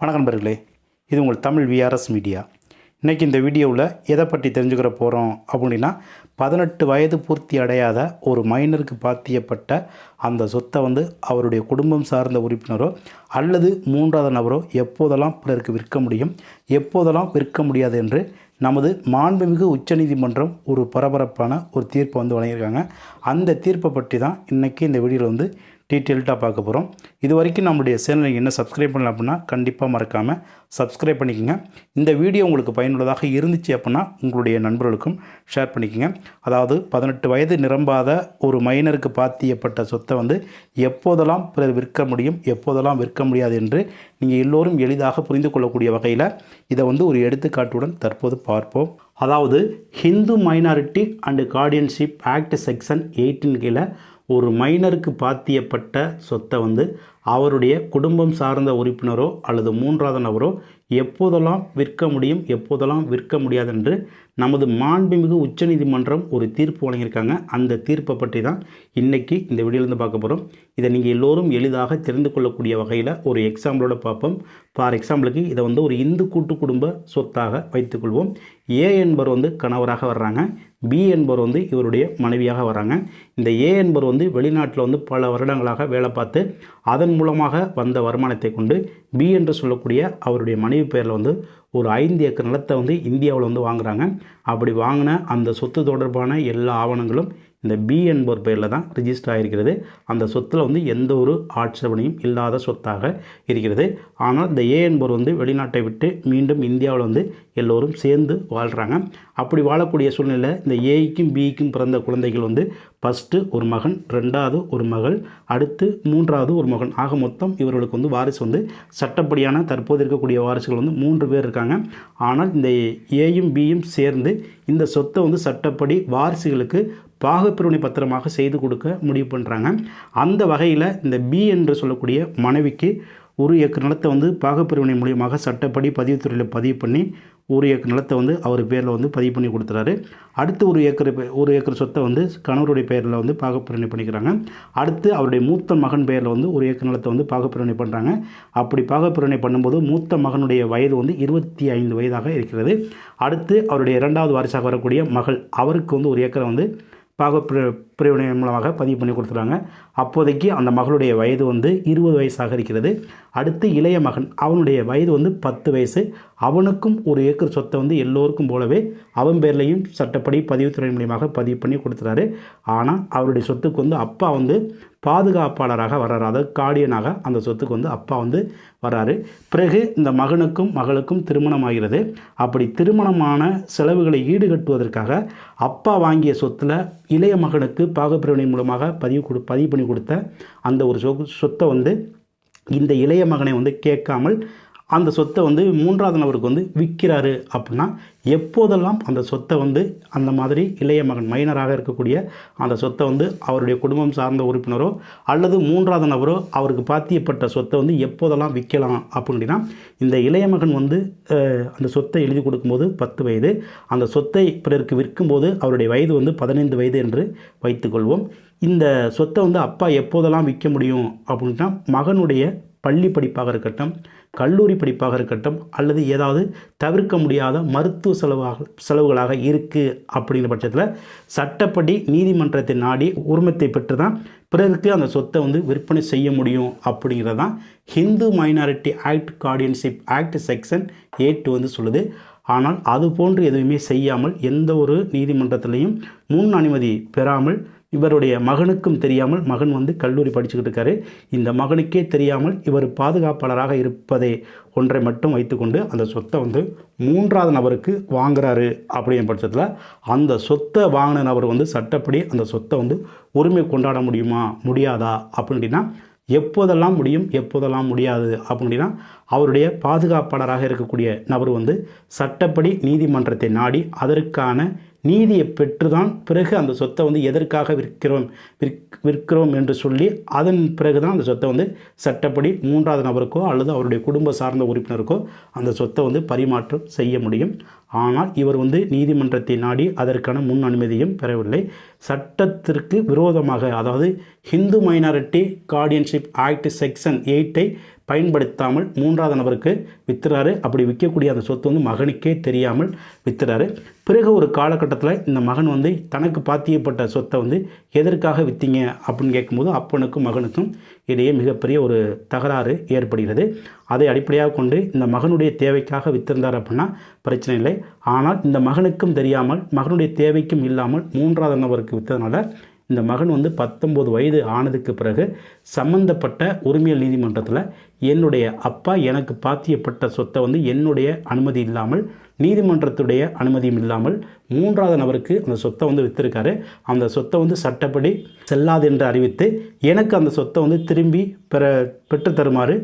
வணக்கம் நண்பர்களே இது உங்கள் தமிழ் விஆர்எஸ் மீடியா இன்றைக்கி இந்த வீடியோவில் எதை பற்றி தெரிஞ்சுக்கிற போகிறோம் அப்படின்னா பதினெட்டு வயது பூர்த்தி அடையாத ஒரு மைனருக்கு பாத்தியப்பட்ட அந்த சொத்தை வந்து அவருடைய குடும்பம் சார்ந்த உறுப்பினரோ அல்லது மூன்றாவது நபரோ எப்போதெல்லாம் பிறருக்கு விற்க முடியும் எப்போதெல்லாம் விற்க முடியாது என்று நமது மாண்புமிகு உச்சநீதிமன்றம் ஒரு பரபரப்பான ஒரு தீர்ப்பை வந்து வழங்கியிருக்காங்க. அந்த தீர்ப்பை பற்றி தான் இன்றைக்கி இந்த வீடியோவில் வந்து டீட்டெயில்டாக பார்க்க போகிறோம் இது வரைக்கும் நம்முடைய சேனலை என்ன சப்ஸ்கிரைப் பண்ணல அப்படின்னா கண்டிப்பாக மறக்காமல் சப்ஸ்கிரைப் பண்ணிக்கோங்க. இந்த வீடியோ உங்களுக்கு பயனுள்ளதாக இருந்துச்சு அப்படின்னா உங்களுடைய நண்பர்களுக்கும் ஷேர் பண்ணிக்கோங்க. அதாவது பதினெட்டு வயது நிரம்பாத ஒரு மைனருக்கு பாத்தியப்பட்ட சொத்தை வந்து எப்போதெல்லாம் பிறர் விற்க முடியும் எப்போதெல்லாம் விற்க முடியாது என்று நீங்கள் எல்லோரும் எளிதாக புரிந்து கொள்ளக்கூடிய வகையில் இதை வந்து ஒரு எடுத்துக்காட்டுடன் தற்போது பார்ப்போம். அதாவது Hindu minority and guardianship act section eighteen கீழே ஒரு மைனருக்கு பாத்தியப்பட்ட சொத்தை வந்து அவருடைய குடும்பம் சார்ந்த உறுப்பினரோ அல்லது மூன்றாவது நபரோ எப்போதெல்லாம் விற்க முடியும் எப்போதெல்லாம் விற்க முடியாது என்று நமது மாண்புமிகு உச்சநீதிமன்றம் ஒரு தீர்ப்பு வழங்கியிருக்காங்க. அந்த தீர்ப்பை பற்றி தான் இன்றைக்கி இந்த வீடியோலேருந்து பார்க்க போகிறோம் இதை நீங்கள் எல்லோரும் எளிதாக தெரிந்து கொள்ளக்கூடிய வகையில் ஒரு எக்ஸாம்பிளோட பார்ப்போம். ஃபார் எக்ஸாம்பிளுக்கு இதை வந்து ஒரு இந்து கூட்டு குடும்ப சொத்தாக வைத்துக்கொள்வோம் ஏ என்பவர் வந்து கணவராக வர்றாங்க. பி என்பவர் வந்து இவருடைய மனைவியாக வராங்க இந்த ஏ என்பவர் வந்து வெளிநாட்டில் வந்து பல வருடங்களாக வேலை பார்த்து அதன் மூலமாக வந்த வருமானத்தை கொண்டு பி என்று சொல்லக்கூடிய அவருடைய மனைவி பேரில் வந்து ஒரு ஐந்து ஏக்கர் நிலத்தை வந்து இந்தியாவில் வந்து வாங்குறாங்க. அப்படி வாங்கின அந்த சொத்து தொடர்பான எல்லா ஆவணங்களும் இந்த பி என்பவர் பெயரில் தான் ரிஜிஸ்டர் ஆகிருக்கிறது அந்த சொத்தில் வந்து எந்த ஒரு ஆட்சேபனையும் இல்லாத சொத்தாக இருக்கிறது. ஆனால் இந்த ஏ என்பவர் வந்து வெளிநாட்டை விட்டு மீண்டும் இந்தியாவில் வந்து எல்லோரும் சேர்ந்து வாழ்கிறாங்க அப்படி வாழக்கூடிய சூழ்நிலை இந்த ஏய்க்கும் பிக்கும் பிறந்த குழந்தைகள் வந்து ஃபஸ்ட்டு ஒரு மகன் ரெண்டாவது ஒரு மகள் அடுத்து மூன்றாவது ஒரு மகன். ஆக மொத்தம் இவர்களுக்கு வந்து வாரிசு வந்து சட்டப்படியான தற்போது இருக்கக்கூடிய வாரிசுகள் வந்து மூன்று பேர் இருக்காங்க. ஆனால் இந்த ஏயும் பியும் சேர்ந்து இந்த சொத்தை வந்து சட்டப்படி வாரிசுகளுக்கு பாகப்பிரிவினை பத்திரமாக செய்து கொடுக்க முடிவு பண்ணுறாங்க அந்த வகையில் இந்த பி என்று சொல்லக்கூடிய மனைவிக்கு ஒரு ஏக்கர் நிலத்தை வந்து பாகப்பிரிவினை மூலியமாக சட்டப்படி பதிவுத்துறையில் பதிவு பண்ணி ஒரு ஏக்கர் நிலத்தை வந்து அவர் பேரில் வந்து பதிவு பண்ணி கொடுத்துறாரு. அடுத்து ஒரு ஏக்கர் ஒரு ஏக்கர் சொத்தை வந்து கணவருடைய பேரில் வந்து பாகப்பிரிவினை பண்ணிக்கிறாங்க. அடுத்து அவருடைய மூத்த மகன் பேரில் வந்து ஒரு ஏக்கர் நிலத்தை வந்து பாகப்பிரிவினை பண்ணுறாங்க அப்படி பாகப்பிரிவினை பண்ணும்போது மூத்த மகனுடைய வயது வந்து இருபத்தி ஐந்து வயதாக இருக்கிறது. அடுத்து அவருடைய இரண்டாவது வாரிசாக வரக்கூடிய மகள் அவருக்கு வந்து ஒரு ஏக்கரை வந்து பாக பிரி- பிரிவினை மூலமாக பதிவு பண்ணி கொடுத்துறாங்க அப்போதைக்கு அந்த மகளுடைய வயது வந்து இருபது வயசாக இருக்கிறது. அடுத்து இளைய மகன் அவனுடைய வயது வந்து பத்து வயசு. அவனுக்கும் ஒரு ஏக்கர் சொத்தை வந்து எல்லோருக்கும் போலவே அவன் பேர்லையும் சட்டப்படி பதிவுத்துறை மூலியமாக பதிவு பண்ணி கொடுத்துறாரு. ஆனால் அவருடைய சொத்துக்கு வந்து அப்பா வந்து பாதுகாப்பாளராக வர்றாரு. அதாவது கார்டியனாக அந்த சொத்துக்கு வந்து அப்பா வந்து வராரு பிறகு இந்த மகனுக்கும் மகளுக்கும் திருமணம் ஆகிறது. அப்படி திருமணமான செலவுகளை ஈடுகட்டுவதற்காக அப்பா வாங்கிய சொத்தில் இளைய மகனுக்கு பாகப்பிரிவினை மூலமாக பதிவு கொடு பதிவு பண்ணி கொடுத்த அந்த ஒரு சொ சொத்தை வந்து இந்த இளைய மகனை வந்து கேட்காமல் அந்த சொத்தை வந்து மூன்றாவது நபருக்கு வந்து விற்கிறாரு அப்படின்னா எப்போதெல்லாம் அந்த சொத்தை வந்து அந்த மாதிரி இளைய மகன் மைனராக இருக்கக்கூடிய அந்த சொத்தை வந்து அவருடைய குடும்பம் சார்ந்த உறுப்பினரோ அல்லது மூன்றாவது நபரோ அவருக்கு பாத்தியப்பட்ட சொத்தை வந்து எப்போதெல்லாம் விற்கலாம் அப்படின்னா இந்த இளைய மகன் வந்து அந்த சொத்தை எழுதி கொடுக்கும்போது பத்து வயது அந்த சொத்தை பிறருக்கு விற்கும்போது அவருடைய வயது வந்து பதினைந்து வயது என்று வைத்துக்கொள்வோம் இந்த சொத்தை வந்து அப்பா எப்போதெல்லாம் விற்க முடியும் அப்படின்னா மகனுடைய பள்ளி படிப்பாக இருக்கட்டும் கல்லூரி படிப்பாக இருக்கட்டும் அல்லது ஏதாவது தவிர்க்க முடியாத மருத்துவ செலவாக செலவுகளாக இருக்குது அப்படிங்கிற பட்சத்தில் சட்டப்படி நீதிமன்றத்தை நாடி உரிமத்தை பெற்று தான் பிறருக்கு அந்த சொத்தை வந்து விற்பனை செய்ய முடியும் அப்படிங்கிறது தான் Hindu minority act guardianship act section eight வந்து சொல்லுது. ஆனால் அது போன்று எதுவுமே செய்யாமல் எந்த ஒரு நீதிமன்றத்திலையும் முன் அனுமதி பெறாமல் இவருடைய மகனுக்கும் தெரியாமல் மகன் வந்து கல்லூரி படிச்சுக்கிட்டு இருக்காரு. இந்த மகனுக்கே தெரியாமல் இவர் பாதுகாப்பாளராக இருப்பதை ஒன்றை மட்டும் வைத்துக்கொண்டு அந்த சொத்தை வந்து மூன்றாவது நபருக்கு வாங்குறாரு அப்படிங்கிற பட்சத்தில் அந்த சொத்தை வாங்கின நபர் வந்து சட்டப்படி அந்த சொத்தை வந்து உரிமை கொண்டாட முடியுமா முடியாதா அப்படின்னா எப்போதெல்லாம் முடியும் எப்போதெல்லாம் முடியாது அப்படின்னா அவருடைய பாதுகாப்பாளராக இருக்கக்கூடிய நபர் வந்து சட்டப்படி நீதிமன்றத்தை நாடி அதற்கான நீதியை பெற்றுதான் பிறகு அந்த சொத்தை வந்து எதற்காக விற்கிறோம்? விற் விற்கிறோம் என்று சொல்லி அதன் பிறகு தான் அந்த சொத்தை வந்து சட்டப்படி மூன்றாவது நபருக்கோ அல்லது அவருடைய குடும்ப சார்ந்த உறுப்பினருக்கோ அந்த சொத்தை வந்து பரிமாற்றம் செய்ய முடியும். ஆனால் இவர் வந்து நீதிமன்றத்தை நாடி அதற்கான முன் அனுமதியும் பெறவில்லை. சட்டத்திற்கு விரோதமாக அதாவது Hindu minority guardianship act section எயிட்டை பயன்படுத்தாமல் மூன்றாவது நபருக்கு விற்றுறாரு அப்படி விற்கக்கூடிய அந்த சொத்து வந்து மகனுக்கே தெரியாமல் விற்றுறாரு பிறகு ஒரு காலகட்டத்தில் இந்த மகன் வந்து தனக்கு பாத்தியப்பட்ட சொத்தை வந்து எதற்காக விற்றீங்க அப்படின்னு கேட்கும்போது அப்பனுக்கும் மகனுக்கும் இடையே மிகப்பெரிய ஒரு தகராறு ஏற்படுகிறது. அதை அடிப்படையாக கொண்டு இந்த மகனுடைய தேவைக்காக வித்திருந்தார் அப்படின்னா பிரச்சனை இல்லை. ஆனால் இந்த மகனுக்கும் தெரியாமல் மகனுடைய தேவைக்கும் இல்லாமல் மூன்றாவது நபருக்கு விற்றதுனால இந்த மகன் வந்து பத்தொம்போது வயது ஆனதுக்கு பிறகு சம்பந்தப்பட்ட உரிமையல் நீதிமன்றத்தில் என்னுடைய அப்பா எனக்கு பாத்தியப்பட்ட சொத்தை வந்து என்னுடைய அனுமதி இல்லாமல் நீதிமன்றத்துடைய அனுமதியும் இல்லாமல் மூன்றாவது நபருக்கு அந்த சொத்தை வந்து விற்றுருக்காரு அந்த சொத்தை வந்து சட்டப்படி செல்லாது என்று அறிவித்து எனக்கு அந்த சொத்தை வந்து திரும்பி பெற பெற்று தருமாறு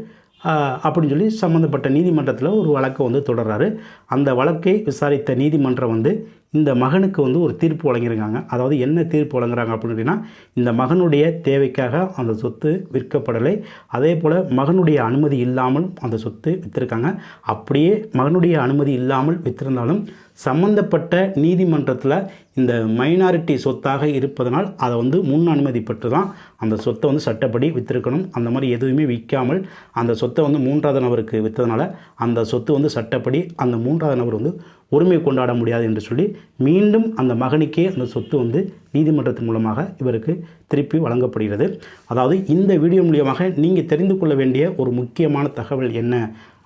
அப்படின்னு சொல்லி சம்மந்தப்பட்ட நீதிமன்றத்தில் ஒரு வழக்கை வந்து தொடர்றாரு. அந்த வழக்கை விசாரித்த நீதிமன்றம் வந்து இந்த மகனுக்கு வந்து ஒரு தீர்ப்பு வழங்கியிருக்காங்க. அதாவது என்ன தீர்ப்பு வழங்குறாங்க அப்படின்னா இந்த மகனுடைய தேவைக்காக அந்த சொத்து விற்கப்படலை. அதே போல் மகனுடைய அனுமதி இல்லாமல் அந்த சொத்து விற்றிருக்காங்க அப்படியே மகனுடைய அனுமதி இல்லாமல் விற்றிருந்தாலும் சம்பந்தப்பட்ட நீதிமன்றத்தில் இந்த மைனாரிட்டி சொத்தாக இருப்பதனால் அதை வந்து முன் அனுமதி பெற்று தான் அந்த சொத்தை வந்து சட்டப்படி விற்றிருக்கணும் அந்த மாதிரி எதுவுமே விற்காமல் அந்த சொத்தை வந்து மூன்றாவது நபருக்கு விற்றதுனால அந்த சொத்து வந்து சட்டப்படி அந்த மூன்றாவது நபர் வந்து உரிமை கொண்டாட முடியாது என்று சொல்லி மீண்டும் அந்த மகனுக்கே அந்த சொத்து வந்து நீதிமன்றத்தின் மூலமாக இவருக்கு திருப்பி வழங்கப்படுகிறது. அதாவது இந்த வீடியோ மூலியமாக நீங்கள் தெரிந்து கொள்ள வேண்டிய ஒரு முக்கியமான தகவல் என்ன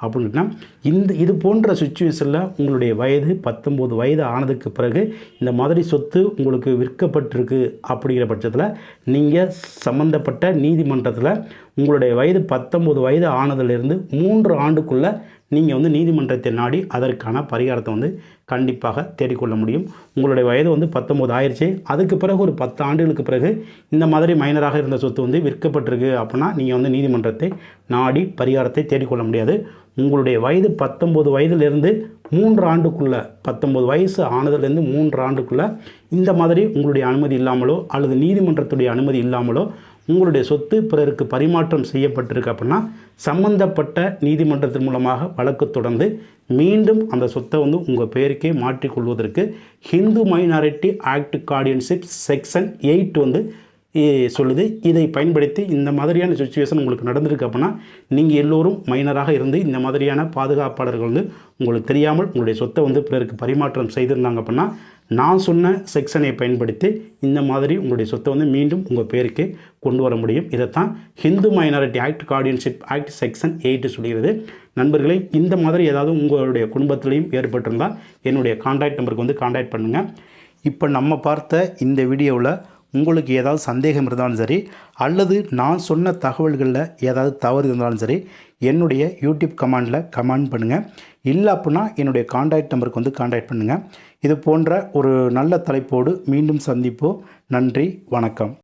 அப்படின்னா இந்த இது போன்ற சுச்சுவேஷனில் உங்களுடைய வயது பத்தொம்போது வயது ஆனதுக்கு பிறகு இந்த மாதிரி சொத்து உங்களுக்கு விற்கப்பட்டிருக்கு அப்படிங்கிற பட்சத்தில் நீங்கள் சம்மந்தப்பட்ட நீதிமன்றத்தில் உங்களுடைய வயது பத்தொம்போது வயது ஆனதிலிருந்து மூன்று ஆண்டுக்குள்ளே நீங்கள் வந்து நீதிமன்றத்தை நாடி அதற்கான பரிகாரத்தை வந்து கண்டிப்பாக தேடிக்கொள்ள முடியும். உங்களுடைய வயது வந்து பத்தொம்போது ஆயிடுச்சு அதுக்கு பிறகு ஒரு பத்து ஆண்டுகளுக்கு பிறகு இந்த மாதிரி மைனராக இருந்த சொத்து வந்து விற்கப்பட்டிருக்கு அப்படின்னா நீங்கள் வந்து நீதிமன்றத்தை நாடி பரிகாரத்தை தேடிக்கொள்ள முடியாது. உங்களுடைய வயது பத்தொம்போது வயதிலிருந்து மூன்று ஆண்டுக்குள்ளே பத்தொம்போது வயசு ஆனதுலேருந்து மூன்று ஆண்டுக்குள்ளே இந்த மாதிரி உங்களுடைய அனுமதி இல்லாமலோ அல்லது நீதிமன்றத்துடைய அனுமதி இல்லாமலோ உங்களுடைய சொத்து பிறருக்கு பரிமாற்றம் செய்யப்பட்டிருக்கு அப்படின்னா சம்பந்தப்பட்ட நீதிமன்றத்தின் மூலமாக வழக்கு தொடர்ந்து மீண்டும் அந்த சொத்தை வந்து உங்கள் பெயருக்கே மாற்றிக்கொள்வதற்கு Hindu minority act guardianship section eight வந்து சொல்லுது. இதை பயன்படுத்தி இந்த மாதிரியான சுச்சுவேஷன் உங்களுக்கு நடந்திருக்கு அப்படின்னா நீங்கள் எல்லோரும் மைனராக இருந்து இந்த மாதிரியான பாதுகாப்பாளர்கள் வந்து உங்களுக்கு தெரியாமல் உங்களுடைய சொத்தை வந்து பிறருக்கு பரிமாற்றம் செய்திருந்தாங்க அப்படின்னா நான் சொன்ன செக்ஷனை பயன்படுத்தி இந்த மாதிரி உங்களுடைய சொத்தை வந்து மீண்டும் உங்கள் பேருக்கு கொண்டு வர முடியும். இதைத்தான் Hindu minority act guardianship act section eight சொல்கிறது. நண்பர்களே இந்த மாதிரி ஏதாவது உங்களுடைய குடும்பத்திலையும் ஏற்பட்டிருந்தால் என்னுடைய கான்டாக்ட் நம்பருக்கு வந்து கான்டாக்ட் பண்ணுங்கள் இப்போ நம்ம பார்த்த இந்த வீடியோவில் உங்களுக்கு ஏதாவது சந்தேகம் இருந்தாலும் சரி அல்லது நான் சொன்ன தகவல்களில் ஏதாவது தவறு இருந்தாலும் சரி என்னுடைய யூடியூப் கமெண்டில் கமெண்ட் பண்ணுங்கள் இல்லை அப்படின்னா என்னுடைய கான்டாக்ட் நம்பருக்கு வந்து கான்டாக்ட் பண்ணுங்கள் இது போன்ற ஒரு நல்ல தலைப்போடு மீண்டும் சந்திப்போம். நன்றி வணக்கம்.